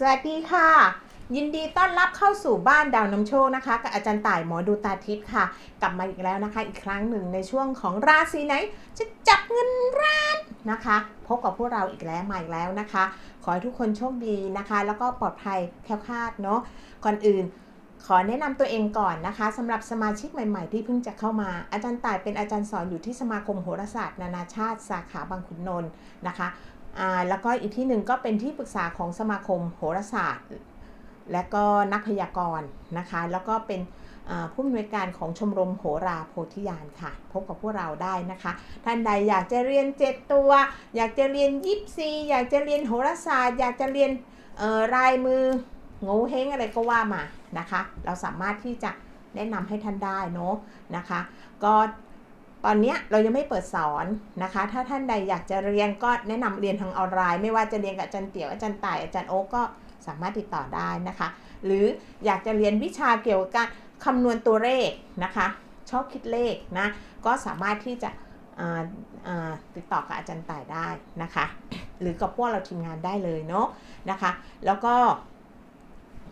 สวัสดีค่ะ ยินดีต้อนรับเข้าสู่บ้านดาวน้ำโชคนะคะ กับอาจารย์ต่ายหมอดูตาทิพย์ค่ะ กลับมาอีกแล้วนะคะ อีกครั้งหนึ่งในช่วงของราศีไหน จะจับเงินร้านนะคะ พบกับพวกเราอีกแล้วมาอีกแล้วนะคะ ขอให้ทุกคนโชคดีนะคะ แล้วก็ปลอดภัยแคล้วคลาดเนาะก่อนอื่นขอแนะนำตัวเองก่อนนะคะสำหรับสมาชิกใหม่ ๆ ที่เพิ่งจะเข้ามา อาจารย์ต่ายเป็นอาจารย์สอนอยู่ที่สมาคมโหราศาสตร์ นานาชาติ สาขาบางขุนนนท์นะคะ แล้วก็อีกที่หนึ่งก็เป็นที่ปรึกษาของสมาคมโหราศาสตร์ และก็นักพยากรณ์นะคะ แล้วก็เป็นผู้อำนวยการของชมรมโหราโพธิญาณค่ะ พบกับพวกเราได้นะคะ ท่านใดอยากจะเรียนเจ็ดตัว อยากจะเรียนยิปซีอยากจะเรียนโหราศาสตร์ อยากจะเรียนเอ่อลายมือง่เฮงอะไรก็ว่ามานะคะ เราสามารถที่จะแนะนำให้ท่านได้เนาะนะคะ ก็ ตอนนี้เรายังไม่เปิดสอนนะคะ ถ้าท่านใดอยากจะเรียนก็แนะนำเรียนทางออนไลน์ ไม่ว่าจะเรียนกับอาจารย์เตี๋ยวอาจารย์ต่ายอาจารย์โอ๊กก็สามารถติดต่อได้นะคะ หรืออยากจะเรียนวิชาเกี่ยวกับคำนวณตัวเลขนะคะ ชอบคิดเลขนะ ก็สามารถที่จะติดต่อกับอาจารย์ต่ายได้นะคะ หรือกับพวกเราทีมงานได้เลยเนาะนะคะ แล้วก็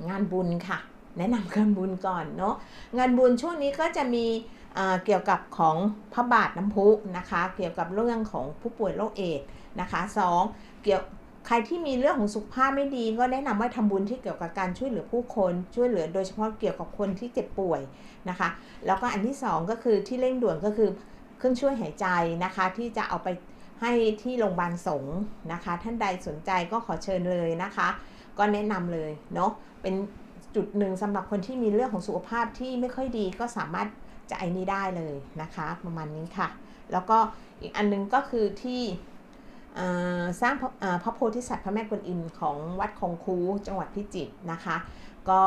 งานบุญค่ะ แนะนำงานบุญก่อนเนาะงานบุญช่วงนี้ก็จะมีเกี่ยวกับของพระบาทน้ำพุนะคะ เกี่ยวกับเรื่องของผู้ป่วยโรคเอดส์นะคะสองเกี่ยวใครที่มีเรื่องของสุขภาพไม่ดี ก็แนะนำว่าทำบุญที่เกี่ยวกับการช่วยเหลือผู้คนช่วยเหลือโดยเฉพาะเกี่ยวกับคนที่เจ็บป่วยนะคะ แล้วก็อันที่สองก็คือที่เร่งด่วนก็คือเครื่องช่วยหายใจนะคะ ที่จะเอาไปให้ที่โรงพยาบาลสงฆ์นะคะ ท่านใดสนใจก็ขอเชิญเลยนะคะ ก็แนะนำเลยเนาะเป็น จุดหนึ่งสำหรับคนที่มีเรื่องของสุขภาพที่ไม่ค่อยดีก็สามารถจะไอ้นี้ได้เลยนะคะ ประมาณนี้ค่ะ แล้วก็อีกอันนึงก็คือที่สร้างพระโพธิสัตว์พระแม่กวนอิมของวัดคงคูจังหวัดพิจิตรนะคะ ก็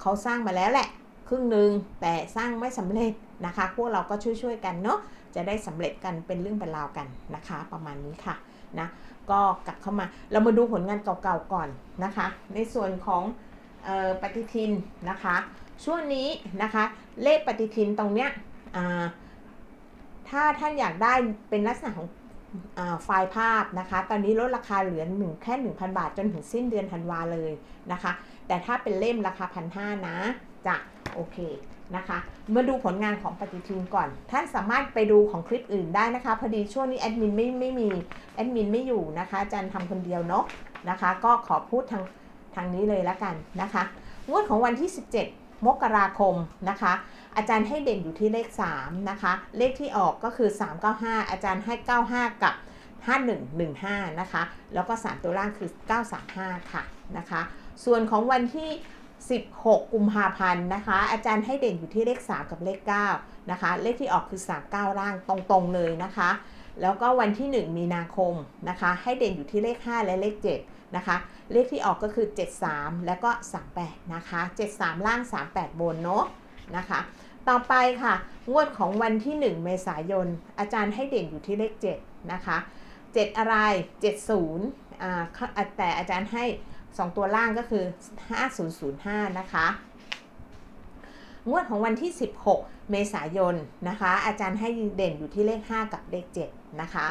เขาสร้างมาแล้วแหละ ครึ่งหนึ่งแต่สร้างไม่สำเร็จนะคะ พวกเราก็ช่วยๆกันเนาะจะได้สำเร็จกันเป็นเรื่องเป็นราวกันนะคะ ประมาณนี้ค่ะนะก็กลับเข้ามาเรามาดูผลงานเก่าๆก่อนนะคะ ในส่วนของ ปฏิทินนะคะ ช่วงนี้นะคะเลขปฏิทินตรงเนี้ยถ้าท่านอยากได้เป็นลักษณะของอไฟล์ภาพนะคะ ตอนนี้ลดราคาเหลือหนึ่งแค่ 1,000 บาทจนถึงสิ้นเดือนธันวาเลยนะคะ แต่ถ้าเป็นเล่มราคาพันห้านะจะโอเคนะคะมาดูผลงานของปฏิทินก่อน ท่านสามารถไปดูของคลิปอื่นได้นะคะ พอดีช่วงนี้แอดมินไม่ไม่มีแอดมินไม่อยู่นะคะจารย์ทำคนเดียวเนาะนะคะ ก็ขอพูดทาง ทางนี้เลยละกันนะคะ งวดของวันที่ 17 มกราคมนะคะ อาจารย์ให้เด่นอยู่ที่เลข 3 นะคะ เลขที่ออกก็คือ 395 อาจารย์ให้ 95 กับ 5115 นะคะ แล้วก็ 3 ตัวล่างคือ 935 ค่ะนะคะ ส่วนของวันที่ 16 กุมภาพันธ์นะคะ อาจารย์ให้เด่นอยู่ที่เลข 3 กับเลข 9 นะคะ เลขที่ออกคือ 39 ล่างตรงๆเลยนะคะ แล้วก็วันที่ 1 มีนาคมนะคะ ให้เด่นอยู่ที่เลข 5 และเลข 7 นะคะ เลขที่ออกก็คือ 73 แล้วก็ 38 นะคะ 73 ล่าง 38 บนเนาะนะคะ ต่อไปค่ะ งวดของวันที่ 1 เมษายน อาจารย์ให้เด่นอยู่ที่เลข 7 นะคะ 7 อะไร 70อ่าแต่อาจารย์ให้ 2 ตัวล่างก็คือ 5005 นะคะงวดของวันที่ 16 เมษายนนะคะ อาจารย์ให้เด่นอยู่ที่เลข 5 กับเลข 7 นะคะ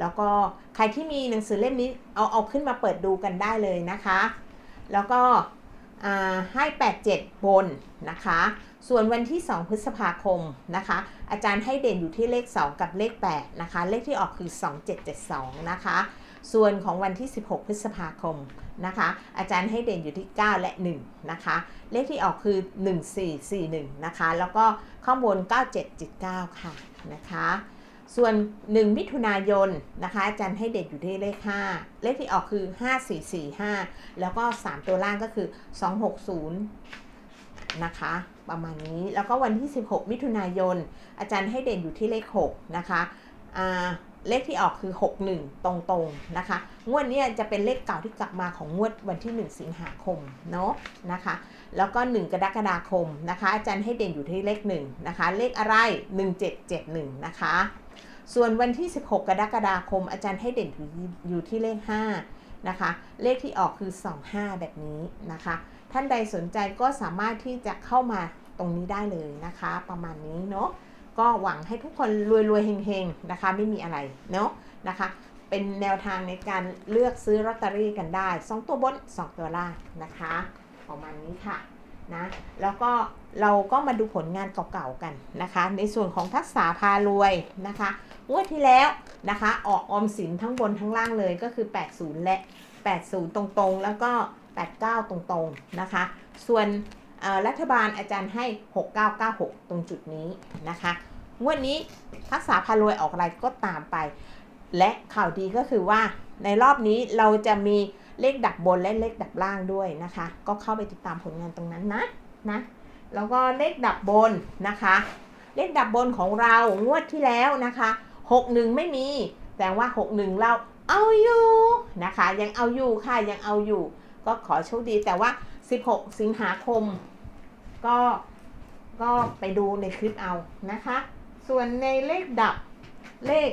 แล้วก็ใครที่มีหนังสือเล่มนี้เอาเอาขึ้นมาเปิดดูกันได้เลยนะคะ แล้วก็ให้ 87 บนนะคะ ส่วนวันที่ 2 พฤษภาคมนะคะ อาจารย์ให้เด่นอยู่ที่เลข 2 กับเลข 8 นะคะ เลขที่ออกคือ 2772 นะคะ ส่วนของวันที่ 16 พฤษภาคมนะคะ อาจารย์ให้เด่นอยู่ที่ 9 และ 1 นะคะ เลขที่ออกคือ 1441 นะคะ แล้วก็ข้างบน 9779 ค่ะนะคะ ส่วน 1 มิถุนายนนะคะอาจารย์ให้เด่นอยู่ที่เลข 5 เลขที่ออกคือ 5445 แล้วก็ 3 ตัวล่างก็คือ 260 นะคะ ประมาณนี้แล้วก็วันที่ 16 มิถุนายน อาจารย์ให้เด่นอยู่ที่เลข 6 นะคะเลขที่ออกคือ 61 ตรงๆนะคะ งวดนี้จะเป็นเลขเก่าที่กลับมาของงวดวันที่ 1 สิงหาคมเนาะนะคะ แล้วก็ 1 กรกฎาคมนะคะ อาจารย์ให้เด่นอยู่ที่เลข1นะคะ เลขอะไร 1771 นะคะ ส่วนวันที่ 16 กรกฎาคม อาจารย์ให้เด่นอยู่อยู่ที่เลข 5 นะคะ เลขที่ออกคือ 25 แบบนี้นะคะ ท่านใดสนใจก็สามารถที่จะเข้ามาตรงนี้ได้เลยนะคะ ประมาณนี้เนาะก็หวังให้ทุกคนรวยๆเฮงๆนะคะ ไม่มีอะไรเนาะนะคะ เป็นแนวทางในการเลือกซื้อลอตเตอรี่กันได้ 2 ตัวบน 2 ตัวล่างนะคะ ประมาณนี้ค่ะนะแล้วก็เราก็มาดูผลงานเก่าๆกันนะคะ ในส่วนของทักษะพารวยนะคะ งวดที่แล้วนะคะ ออกออมสินทั้งบนทั้งล่างเลยก็คือ 80 และ 80 ตรงๆ แล้วก็ 89 ตรงๆ นะคะ ส่วนรัฐบาลอาจารย์ให้ 6996 ตรงจุดนี้นะคะ งวดนี้ทักษะพารวยออกอะไรก็ตามไป และข่าวดีก็คือว่าในรอบนี้เราจะมีเลขดับบนและเลขดับล่างด้วยนะคะ ก็เข้าไปติดตามผลงานตรงนั้นนะนะ แล้วก็เลขดับบนนะคะ เลขดับบนของเรางวดที่แล้วนะคะ 61 ไม่มีแต่ว่า 61 เราเอาอยู่นะคะ ยังเอาอยู่ค่ะยังเอาอยู่ ก็ขอโชคดีแต่ว่า 16 สิงหาคม ก็ก็ไปดูในคลิปเอานะคะ ส่วนในเลขดับเลข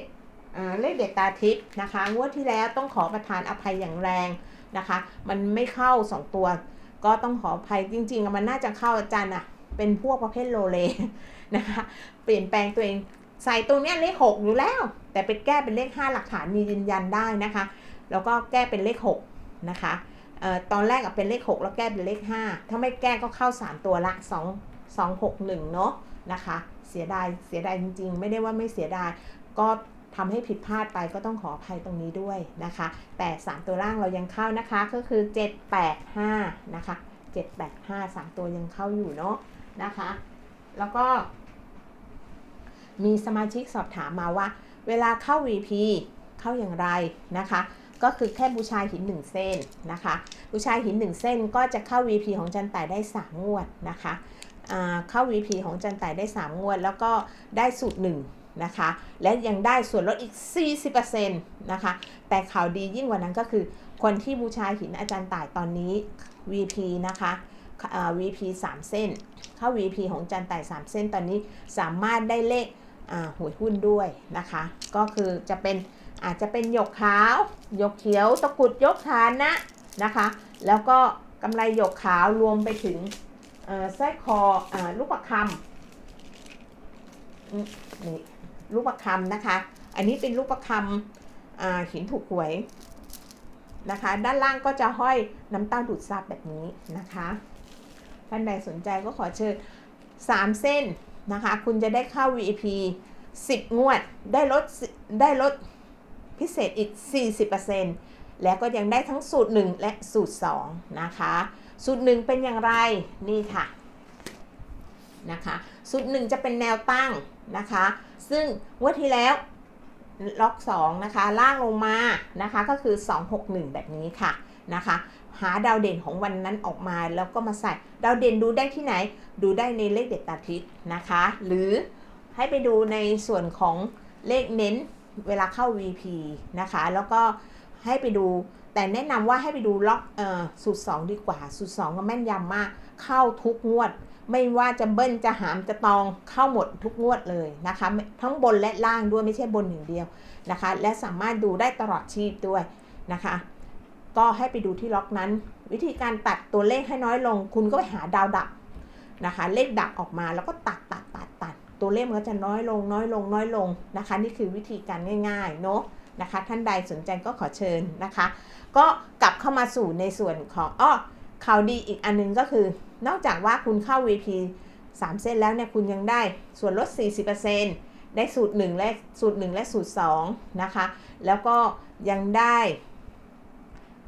เลขเด็ดตาทิพย์นะคะงวดที่แล้วต้องขอประทานอภัยอย่างแรงนะคะ มันไม่เข้า 2 ตัว ก็ต้องขออภัยจริง ๆ มันน่าจะเข้าอาจารย์อะเป็นพวกประเภทโลเลนะคะ เปลี่ยนแปลงตัวเอง ใส่ตรงนี้เลข 6 อยู่แล้ว แต่ไปแก้เป็นเลข 5 หลักฐานมียืนยันได้นะคะ แล้วก็แก้เป็นเลข 6 นะคะออตอนแรกเป็นเลข 6 แล้วแก้เป็นเลข 5 ถ้าไม่แก้ก็เข้า 3 ตัวละ 2 2 6 1 เนาะนะคะ เสียดายเสียดายจริง ๆ ไม่ได้ว่าไม่เสียดายก็ทำให้ผิดพลาดไปก็ต้องขออภัยตรงนี้ด้วยนะคะ แต่ 3 ตัวล่างเรายังเข้านะคะก็คือ 785 นะคะ 785 3 ตัวยังเข้าอยู่เนาะนะคะ แล้วก็ มีสมาชิกสอบถามมาว่า เวลาเข้า VP เข้าอย่างไรนะคะ ก็คือแค่บูชาหิน 1 เส้นนะคะ บูชาหิน 1 เส้นก็จะเข้า VP ของจันแต่ได้ 3 งวดนะคะเข้า VP ของจันแต่ได้ 3 งวด แล้วก็ได้สูตร 1 นะคะ และยังได้ส่วนลดอีก 40%นะคะ แต่ข่าวดียิ่งกว่านั้นก็คือ คนที่บูชาหินอาจารย์ต่ายตอนนี้ VP นะคะอ่า VP 3 เส้น เข้า VP ของจันต่าย3เส้นตอนนี้สามารถได้เลข หวยหุ้นด้วยนะคะ ก็คือจะเป็นอาจจะเป็นหยกขาว หยกเขียว ตะกุดยกฐานนะนะคะ แล้วก็กำไรหยกขาวรวมไปถึงเสร้อยคออลูกประคำนี่ลูกประคำนะคะ อันนี้เป็นลูกประคำหินถูกหวยนะคะ ด้านล่างก็จะห้อยน้ำเต้าดูดซับแบบนี้นะคะ ท่านใดสนใจก็ขอเชิญ 3 เส้น นะคะ คุณจะได้เข้า VIP 10 งวด ได้ลดได้ลดพิเศษอีก 40%แล้วก็ยังได้ทั้งสูตร 1 และสูตร 2 นะคะ สูตร 1 เป็นอย่างไร นี่ค่ะ นะคะ สูตร 1 จะเป็นแนวตั้งนะคะ ซึ่งงวดที่แล้วล็อก 2 นะคะ ล่างลงมานะคะ ก็คือ 261 แบบนี้ค่ะ นะคะ หาดาวเด่นของวันนั้นออกมาแล้วก็มาใส่ ดาวเด่นดูได้ที่ไหน ดูได้ในเลขเด็ดตาทิศนะคะ หรือให้ไปดูในส่วนของเลขเน้นเวลาเข้า VP นะคะ แล้วก็ให้ไปดูแต่แนะนำว่าให้ไปดูล็อกเอ่อสูตร 2 ดีกว่า สูตร 2 ก็แม่นยำมาก เข้าทุกงวด ไม่ว่าจะเบิ้ลจะหามจะตองเข้าหมดทุกงวดเลยนะคะ ทั้งบนและล่างด้วยไม่ใช่บนอย่างเดียวนะคะ และสามารถดูได้ตลอดชีพด้วยนะคะ ก็ให้ไปดูที่ล็อกนั้น วิธีการตัดตัวเลขให้น้อยลง คุณก็ไปหาดาวดับนะคะ เลขดับออกมาแล้วก็ตัดตัดตัดตัดตัวเลขมันก็จะน้อยลงน้อยลงน้อยลงนะคะ นี่คือวิธีการง่ายๆเนาะนะคะ ท่านใดสนใจก็ขอเชิญนะคะ ก็กลับเข้ามาสู่ในส่วนของอ้อข่าวดีอีกอันนึงก็คือ นอกจากว่าคุณเข้า VP 3 เส้นแล้วเนี่ยคุณยังได้ส่วนลด 40%ได้สูตร 1 และสูตร 1 และสูตร 2 นะคะ แล้วก็ยังได้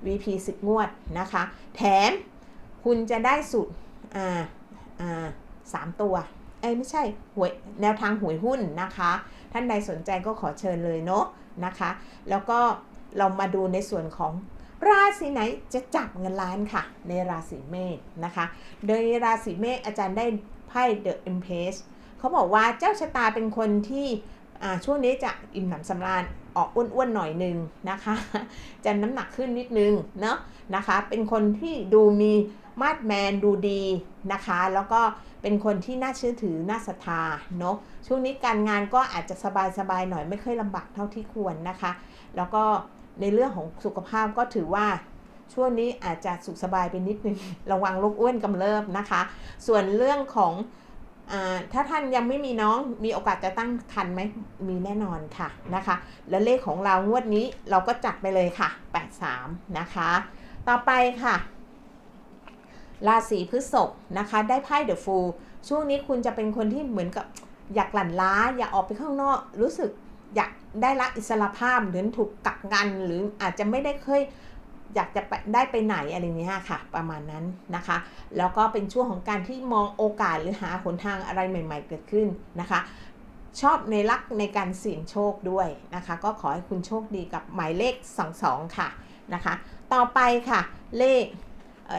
VP 10 งวดนะคะ แถมคุณจะได้สูตรอ่าอ่าสามตัว เอ้ยไม่ใช่หวยแนวทางหวยหุ้นนะคะ ท่านใดสนใจก็ขอเชิญเลยเนาะนะคะ แล้วก็เรามาดูในส่วนของราศีไหนจะจับเงินล้านค่ะ ในราศีเมษนะคะ โดยราศีเมษอาจารย์ได้ไพ่ The Empress เขาบอกว่าเจ้าชะตาเป็นคนที่ช่วงนี้จะอิ่มหนำสำราญ ออกอ้วนๆหน่อยหนึ่งนะคะ จะน้ำหนักขึ้นนิดนึงเนาะนะคะ เป็นคนที่ดูมีมาดแมนดูดีนะคะ แล้วก็เป็นคนที่น่าเชื่อถือน่าศรัทธาเนาะช่วงนี้การงานก็อาจจะสบายๆหน่อยไม่ค่อยลำบากเท่าที่ควรนะคะ แล้วก็ในเรื่องของสุขภาพก็ถือว่าช่วงนี้อาจจะสุขสบายไปนิดนึง ระวังโรคอ้วนกำเริบนะคะ ส่วนเรื่องของ ถ้าท่านยังไม่มีน้องมีโอกาสจะตั้งครรภ์ไหมมีแน่นอนค่ะนะคะ แล้วเลขของเรางวดนี้เราก็จัดไปเลยค่ะ 83 นะคะ ต่อไปค่ะ ราศีพฤษภนะคะ ได้ไพ่เดอะฟูลช่วงนี้คุณจะเป็นคนที่เหมือนกับอยากหลั่นล้า อยากออกไปข้างนอก รู้สึกอยากได้ละอิสรภาพหรือถูกกักกันหรืออาจจะไม่ได้เคย อยากจะไปได้ไปไหนอะไรเงี้ยค่ะ ประมาณนั้นนะคะ แล้วก็เป็นช่วงของการที่มองโอกาสหรือหาหนทางอะไรใหม่ ๆ เกิดขึ้นนะคะ ชอบในลักในการเสี่ยงโชคด้วยนะคะ ก็ขอให้คุณโชคดีกับหมายเลข 22 ค่ะนะคะ ต่อไปค่ะ เลข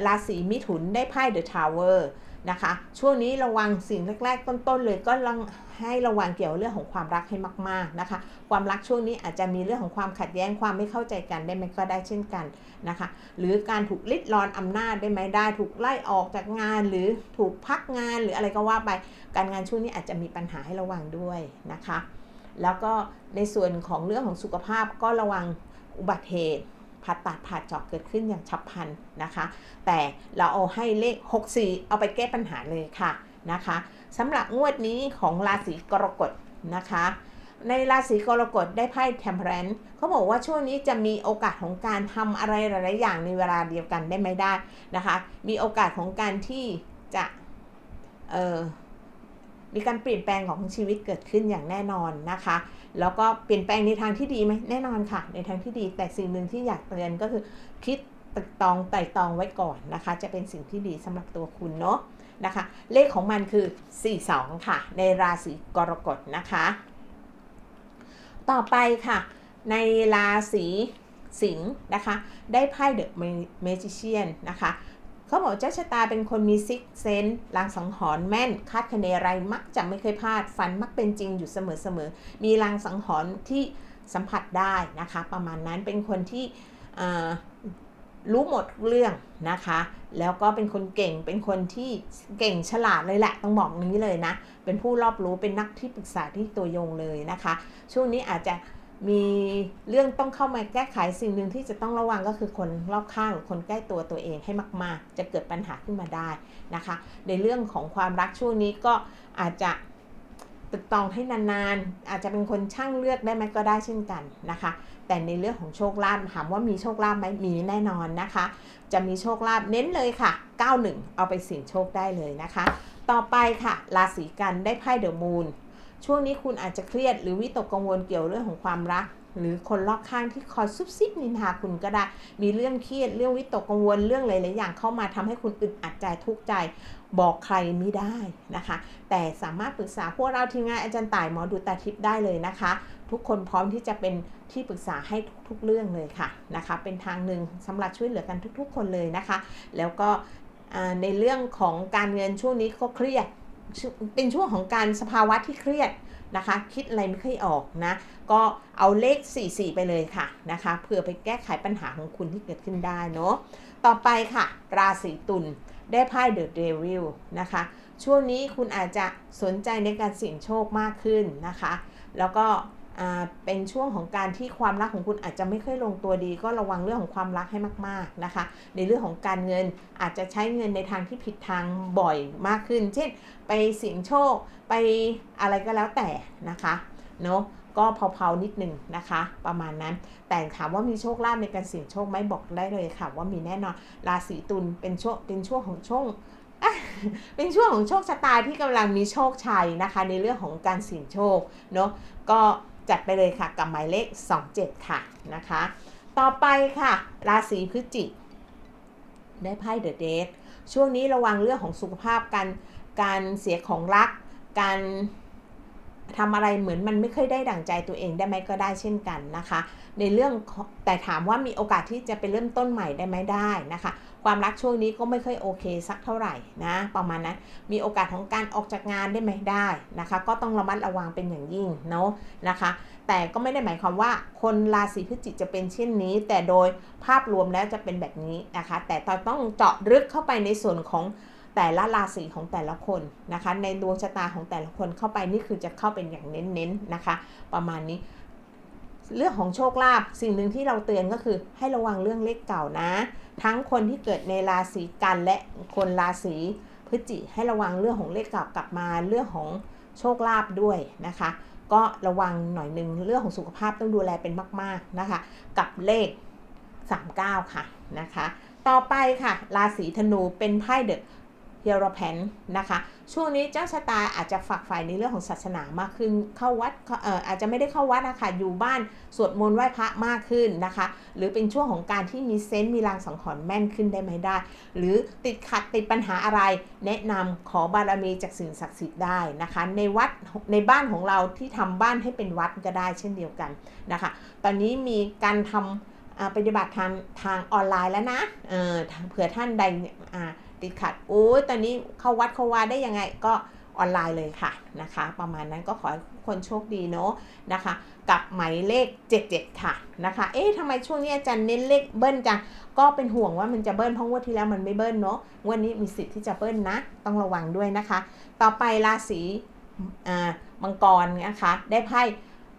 ราศีมิถุนได้ไพ่เดอะทาวเวอร์ นะคะ ช่วงนี้ระวังสิ่งแรก ๆ ต้นๆเลยก็ลองให้ระวังเกี่ยวเรื่องของความรักให้มาก ๆนะคะ ความรักช่วงนี้อาจจะมีเรื่องของความขัดแย้งความไม่เข้าใจกันได้ไหมก็ได้เช่นกันนะคะ หรือการถูกลิดรอนอำนาจได้ไหมได้ ถูกไล่ออกจากงานหรือถูกพักงานหรืออะไรก็ว่าไปการงานช่วงนี้อาจจะมีปัญหาให้ระวังด้วยนะคะ แล้วก็ในส่วนของเรื่องของสุขภาพก็ระวังอุบัติเหตุ ผ่าตัดผ่าเจาะเกิดขึ้นอย่างฉับพลันนะคะ แต่เราเอาให้เลข 64 เอาไปแก้ปัญหาเลยค่ะนะคะสำหรับงวดนี้ของราศีกรกฎนะคะในราศีกรกฎได้ไพ่ Temperance เขาบอกว่าช่วงนี้จะมีโอกาสของการทำอะไรหลาย ๆ อย่างในเวลาเดียวกันได้ไม่ได้นะคะ มีโอกาสของการที่จะเอ่อมีการเปลี่ยนแปลงของชีวิตเกิดขึ้นอย่างแน่นอนนะคะ แล้วก็เปลี่ยนแปลงในทางที่ดีไหมแน่นอนค่ะ ในทางที่ดีแต่สิ่งหนึ่งที่อยากเตือนก็คือคิดตึกตองไต่ตองไว้ก่อนนะคะ จะเป็นสิ่งที่ดีสำหรับตัวคุณเนาะนะคะ เลขของมันคือ 42 ค่ะ ในราศีกรกฎนะคะ ต่อไปค่ะ ในราศีสิงห์นะคะ ได้ไพ่เดอะเมจิเชียนนะคะ เขาบอกเจ้าชะตาเป็นคนมีซิกเซนลางสังหรณ์แม่น คาดคะเนอะไรมักจะไม่เคยพลาดฝันมักเป็นจริงอยู่เสมอๆมีลางสังหรณ์ที่สัมผัสได้นะคะ ประมาณนั้นเป็นคนที่รู้หมดเรื่องนะคะ แล้วก็เป็นคนเก่งเป็นคนที่เก่งฉลาดเลยแหละต้องบอกนี้เลยนะ เป็นผู้รอบรู้เป็นนักที่ปรึกษาที่ตัวยงเลยนะคะ ช่วงนี้อาจจะ มีเรื่องต้องเข้ามาแก้ไขสิ่งหนึ่งที่จะต้องระวังก็คือคนรอบข้างคนใกล้ตัวตัวเองให้มาก ๆ จะเกิดปัญหาขึ้นมาได้นะคะ ในเรื่องของความรักช่วงนี้ก็อาจจะตึกตองให้นานๆ อาจจะเป็นคนช่างเลือกได้ไหมก็ได้เช่นกันนะคะ แต่ในเรื่องของโชคลาภถามว่ามีโชคลาภไหมมีแน่นอนนะคะ จะมีโชคลาภเน้นเลยค่ะ 91 เอาไปเสี่ยงโชคได้เลยนะคะ ต่อไปค่ะ ราศีกันได้ไพ่เดอะมูน ช่วงนี้คุณอาจจะเครียดหรือวิตกกังวลเกี่ยวเรื่องของความรัก หรือคนรอบข้างที่คอยซุบซิบนินทาคุณก็ได้ มีเรื่องเครียดเรื่องวิตกกังวลเรื่องหลายๆอย่างเข้ามาทำให้คุณอึดอัดใจทุกข์ใจบอกใครไม่ได้นะคะ แต่สามารถปรึกษาพวกเราทีมงานอาจารย์ต่ายหมอดูตาทิพย์ได้เลยนะคะ ทุกคนพร้อมที่จะเป็นที่ปรึกษาให้ทุกๆเรื่องเลยค่ะนะคะ เป็นทางหนึ่งสำหรับช่วยเหลือกันทุกๆ คนเลยนะคะ แล้วก็ในเรื่องของการเงินช่วงนี้ก็เครียด เป็นช่วงของการสภาวะที่เครียดนะคะ คิดอะไรไม่ค่อยออกนะ ก็เอาเลข 44 ไปเลยค่ะนะคะเพื่อไปแก้ไขปัญหาของคุณที่เกิดขึ้นได้เนาะต่อไปค่ะ ราศีตุลได้ไพ่เดอะเดวิลนะคะ ช่วงนี้คุณอาจจะสนใจในการเสี่ยงโชคมากขึ้นนะคะ แล้วก็ เป็นช่วงของการที่ความรักของคุณอาจจะไม่ค่อยลงตัวดี ก็ระวังเรื่องของความรักให้มาก ๆนะคะ ในเรื่องของการเงินอาจจะใช้เงินในทางที่ผิดทางบ่อยมากขึ้น เช่น ไปเสี่ยงโชคไปอะไรก็แล้วแต่นะคะเนาะก็เผาๆนิดหนึ่งนะคะ ประมาณนั้น แต่ถามว่ามีโชคลาภในการเสี่ยงโชคไหมบอกได้เลยค่ะ ว่ามีแน่นอนราศีตุลเป็นช่วงเป็นช่วงของช่วงเป็นช่วงของโชคชะตาที่กำลังมีโชคชัยนะคะ ในเรื่องของการเสี่ยงโชคเนาะก็ จัดไปเลยค่ะกับหมายเลข 27 ค่ะนะคะ ต่อไปค่ะ ราศีพฤศจิกได้ไพ่เดอะเดทช่วงนี้ระวังเรื่องของสุขภาพการการเสียของรัก การ ทำอะไรเหมือนมันไม่เคยได้ดั่งใจตัวเองได้ไหมก็ได้เช่นกันนะคะ ในเรื่องของแต่ถามว่ามีโอกาสที่จะไปเริ่มต้นใหม่ได้ไหมได้นะคะ ความรักช่วงนี้ก็ไม่ค่อยโอเคสักเท่าไหร่นะประมาณนั้นมีโอกาสของการออกจากงานได้ไหมได้นะคะ ก็ต้องระมัดระวังเป็นอย่างยิ่งเนาะนะคะ แต่ก็ไม่ได้หมายความว่าคนราศีพฤศจิกจะเป็นเช่นนี้ แต่โดยภาพรวมแล้วจะเป็นแบบนี้นะคะ แต่ต้องเจาะลึกเข้าไปในส่วนของ แต่ละราศีของแต่ละคนนะคะ ในดวงชะตาของแต่ละคนเข้าไปนี่คือจะเข้าเป็นอย่างเน้นๆนะคะ ประมาณนี้ เรื่องของโชคลาภสิ่งหนึ่งที่เราเตือนก็คือ ให้ระวังเรื่องเลขเก่านะ ทั้งคนที่เกิดในราศีกันและคนราศีพฤศจิให้ระวังเรื่องของเลขเกลับกลับมาเรื่องของโชคลาภด้วยนะคะ ก็ระวังหน่อยหนึ่งเรื่องของสุขภาพต้องดูแลเป็นมาก ๆนะคะ กับเลข 39 ค่ะนะคะ ต่อไปค่ะ ราศีธนูเป็นไพ่เดอะ เฮโรแพนนะคะช่วงนี้เจ้าชะตาอาจจะฝักใฝ่ในเรื่องของศาสนามากขึ้นเข้าวัดเอ่ออาจจะไม่ได้เข้าวัดนะคะอยู่บ้านสวดมนต์ไหว้พระมากขึ้นนะคะ หรือเป็นช่วงของการที่มีเซนต์มีลางสังหรณ์แม่นขึ้นได้ไหมได้ หรือติดขัดติดปัญหาอะไร แนะนำขอบารมีจากสิ่งศักดิ์สิทธิ์ได้นะคะ ในวัดในบ้านของเราที่ทำบ้านให้เป็นวัดก็ได้เช่นเดียวกันนะคะ ตอนนี้มีการทำอ่าปฏิบัติทางทางออนไลน์แล้วนะเเผื่อท่านใดอ่า ติดขัดโอ้ยตอนนี้เข้าวัดเข้าวาได้ยังไงก็ออนไลน์เลยค่ะนะคะ ประมาณนั้นก็ขอให้คนโชคดีเนาะนะคะ กับหมายเลข 77 ค่ะนะคะ เอ๊ะทำไมช่วงนี้อาจารย์เน้นเลขเบิ้ลจังก็เป็นห่วงว่ามันจะเบิ้ลเพราะงวดที่แล้วมันไม่เบิ้ลเนาะงวดนี้มีสิทธิ์ที่จะเบิ้ลนะ ต้องระวังด้วยนะคะ ต่อไปราศีอ่ามังกรนะคะ ได้ไพ่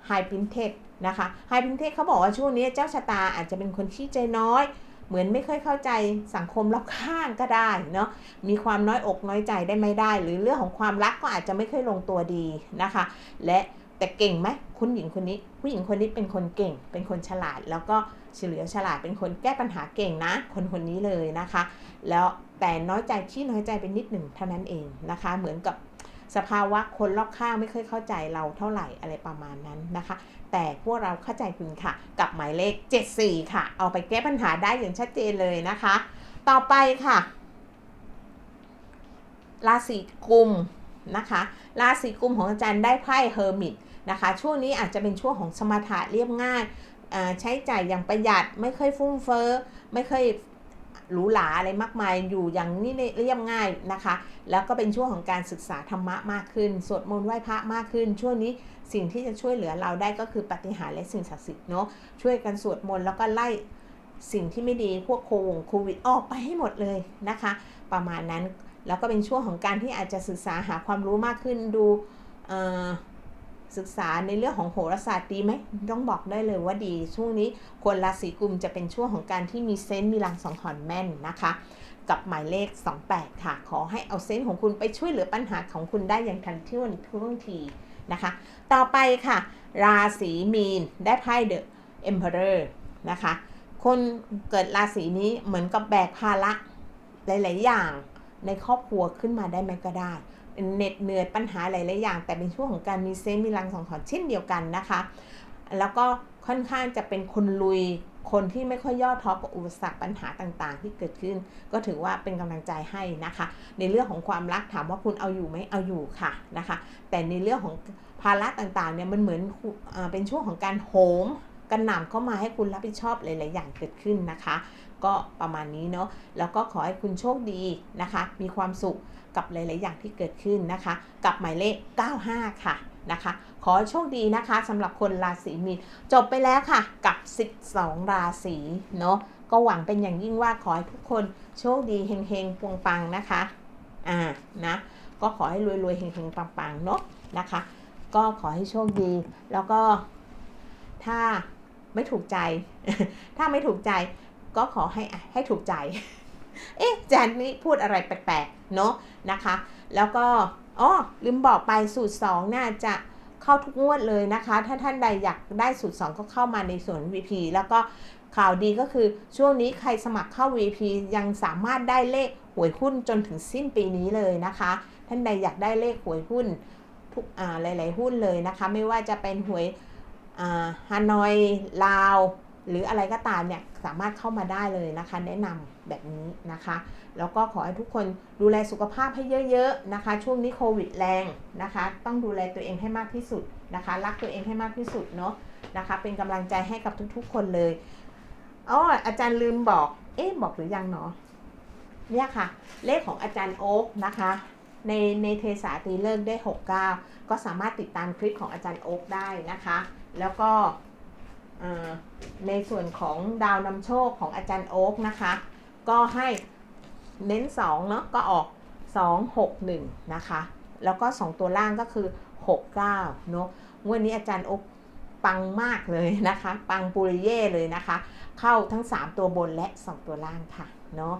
ไฮพินเทสนะคะไฮพินเทสเขาบอกว่าช่วงนี้เจ้าชะตาอาจจะเป็นคนขี้ใจน้อย เหมือนไม่เคยเข้าใจสังคมรอบข้างก็ได้เนาะมีความน้อยอกน้อยใจได้ไม่ได้ หรือเรื่องของความรักก็อาจจะไม่เคยลงตัวดีนะคะ และแต่เก่งไหมคุณหญิงคนนี้ ผู้หญิงคนนี้เป็นคนเก่ง เป็นคนฉลาด แล้วก็เฉลียวฉลาดเป็นคนแก้ปัญหาเก่งนะ คนคนนี้เลยนะคะ แล้วแต่น้อยใจขี้น้อยใจเป็นนิดหนึ่งเท่านั้นเองนะคะ เหมือนกับ สภาวะคนรอบข้างไม่เคยเข้าใจเราเท่าไหร่อะไรประมาณนั้นนะคะ แต่พวกเราเข้าใจคุณค่ะ กับหมายเลข 74 ค่ะ เอาไปแก้ปัญหาได้อย่างชัดเจนเลยนะคะ ต่อไปค่ะ ราศีกุมนะคะราศีกุมของอาจารย์ได้ไพ่เฮอร์มิตนะคะ ช่วงนี้อาจจะเป็นช่วงของสมถะเรียบง่าย ใช้จ่ายอย่างประหยัดไม่เคยฟุ่มเฟ้อ ไม่เคย หรูหราอะไรมากมายอยู่อย่างนี่เรียบง่ายนะคะ แล้วก็เป็นช่วงของการศึกษาธรรมะมากขึ้น สวดมนต์ไหว้พระมากขึ้น ช่วงนี้สิ่งที่จะช่วยเหลือเราได้ก็คือปฏิหารและสิ่งศักดิ์สิทธิ์เนาะช่วยกันสวดมนต์แล้วก็ไล่สิ่งที่ไม่ดีพวกโควงโควิดออกไปให้หมดเลยนะคะ ประมาณนั้นแล้วก็เป็นช่วงของการที่อาจจะศึกษาหาความรู้มากขึ้นดูเอ่อ ศึกษาในเรื่องของโหราศาสตร์ดีไหมต้องบอกได้เลยว่าดี ช่วงนี้คนราศีกุมจะเป็นช่วงของการที่มีเซนต์มีลางสังหรณ์แม่นนะคะ กับหมายเลข 28 ค่ะ ขอให้เอาเซนต์ของคุณไปช่วยเหลือปัญหาของคุณได้อย่างทันท่วงท่วงทีนะคะ ต่อไปค่ะ ราศีมีนได้ไพ่เดอะเอ็มเพอเรอร์นะคะ คนเกิดราศีนี้เหมือนกับแบกภาระหลาย ๆ อย่างในครอบครัวขึ้นมาได้ไหมก็ได้ เหน็ดเหนื่อยปัญหาหลายๆอย่าง แต่เป็นช่วงของการมีเซนมีรังสังหรณ์เช่นเดียวกันนะคะ แล้วก็ค่อนข้างจะเป็นคนลุยคนที่ไม่ค่อยย่อท้อกับอุปสรรคปัญหาต่างๆ ที่เกิดขึ้น ก็ถือว่าเป็นกำลังใจให้นะคะ ในเรื่องของความรักถามว่าคุณเอาอยู่ไหมเอาอยู่ค่ะนะคะ แต่ในเรื่องของภาระต่างๆเนี่ยมันเหมือนเออเป็นช่วงของการโหมกระหน่ำเข้ามาให้คุณรับผิดชอบหลาย ๆ อย่างเกิดขึ้นนะคะ ก็ประมาณนี้เนาะแล้วก็ขอให้คุณโชคดีนะคะ มีความสุข กับหลาย ๆ อย่างที่เกิดขึ้นนะคะ กับหมายเลข 95 ค่ะนะคะ ขอโชคดีนะคะสำหรับคนราศีมีนจบไปแล้วค่ะ กับ 12 ราศีเนาะก็หวังเป็นอย่างยิ่งว่าขอให้ทุกคนโชคดีเฮงๆปังๆนะคะอ่านะก็ขอให้รวยๆเฮงๆปังๆเนาะนะคะ ก็ขอให้โชคดี แล้วก็ถ้าไม่ถูกใจ ถ้าไม่ถูกใจก็ขอให้ให้ถูกใจ เอ๊ะแจนนี่พูดอะไรแปลกๆเนาะนะคะ แล้วก็อ๋อลืมบอกไปสูตร 2 น่าจะเข้าทุกงวดเลยนะคะ ถ้าท่านใดอยากได้สูตร 2 ก็เข้ามาในส่วน VP แล้วก็ข่าวดีก็คือช่วงนี้ใครสมัครเข้า VP ยังสามารถได้เลขหวยหุ้นจนถึงสิ้นปีนี้เลยนะคะ ท่านใดอยากได้เลขหวยหุ้นทุกอ่าหลาย ๆ หุ้นเลยนะคะ ไม่ว่าจะเป็นหวยอ่าฮานอยลาว หรืออะไรก็ตามเนี่ยสามารถเข้ามาได้เลยนะคะ แนะนำ แบบนี้นะคะ แล้วก็ขอให้ทุกคนดูแลสุขภาพให้เยอะๆนะคะ ช่วงนี้โควิดแรงนะคะ ต้องดูแลตัวเองให้มากที่สุดนะคะ รักตัวเองให้มากที่สุดเนาะนะคะ เป็นกำลังใจให้กับทุกๆ คนเลยอ๋ออาจารย์ลืมบอก เอ๊ะบอกหรือยังเนาะเนี่ยค่ะ เลขของอาจารย์โอ๊กนะคะในในเทสาตีเลิกได้ 69 ก็สามารถติดตามคลิปของอาจารย์โอ๊กได้นะคะ แล้วก็ในส่วนของดาวนำโชคของอาจารย์โอ๊กนะคะ ก็ให้เน้น2เนาะก็ออก 2 6 1 นะคะ แล้วก็ 2 ตัวล่างก็คือ 6 9เนาะงวดนี้อาจารย์โอ๊กปังมากเลยนะคะ ปังปุริเย่เลยนะคะ เข้าทั้ง 3 ตัวบนและ 2 ตัวล่างค่ะเนาะ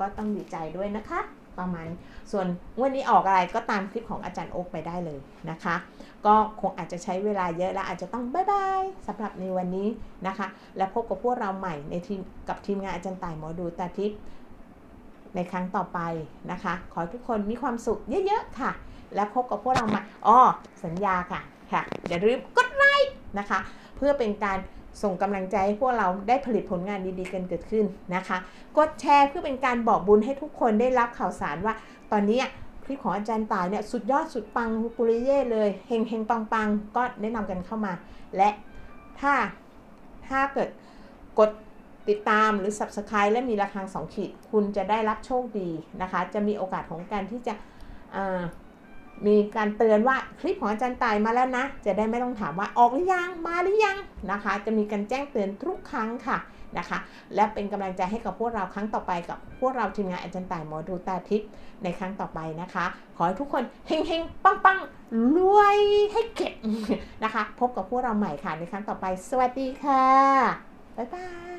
ก็ต้องดีใจด้วยนะคะ ประมาณส่วนวันนี้ออกอะไรก็ตามคลิปของอาจารย์โอ๊กไปได้เลยนะคะ ก็คงอาจจะใช้เวลาเยอะและอาจจะต้องบายบายสำหรับในวันนี้นะคะ และพบกับพวกเราใหม่ในทีมกับทีมงานอาจารย์ต่ายหมอดูตาทิพย์ในครั้งต่อไปนะคะ ขอทุกคนมีความสุขเยอะๆค่ะ และพบกับพวกเราใหม่อ๋อสัญญาค่ะค่ะอย่าลืมกดไลค์นะคะ เพื่อเป็นการ ส่งกำลังใจให้พวกเราได้ผลิตผลงานดีๆกันเกิดขึ้นนะคะ กดแชร์เพื่อเป็นการบอกบุญให้ทุกคนได้รับข่าวสารว่า ตอนนี้คลิปของอาจารย์ตายเนี่ยสุดยอดสุดปังปุริเย่เลยเฮงเฮงปังปังก็แนะนำกันเข้ามา และถ้าถ้าเกิดกดติดตามหรือ Subscribe และมีระฆังสองขีด คุณจะได้รับโชคดีนะคะ จะมีโอกาสของการที่จะมีการเตือนว่า คลิปของอาจารย์ตายมาแล้วนะ จะได้ไม่ต้องถามว่าออกหรือยังมาหรือยังนะคะ จะมีการแจ้งเตือนทุกครั้งค่ะนะคะ และเป็นกำลังใจให้กับพวกเราครั้งต่อไปกับพวกเราทีมงานอาจารย์ต่ายหมอดูตาทิพย์ในครั้งต่อไปนะคะ ขอให้ทุกคนเฮงเฮงปังปังรวยให้เก็บนะคะ พบกับพวกเราใหม่ค่ะในครั้งต่อไป สวัสดีค่ะบ๊ายบาย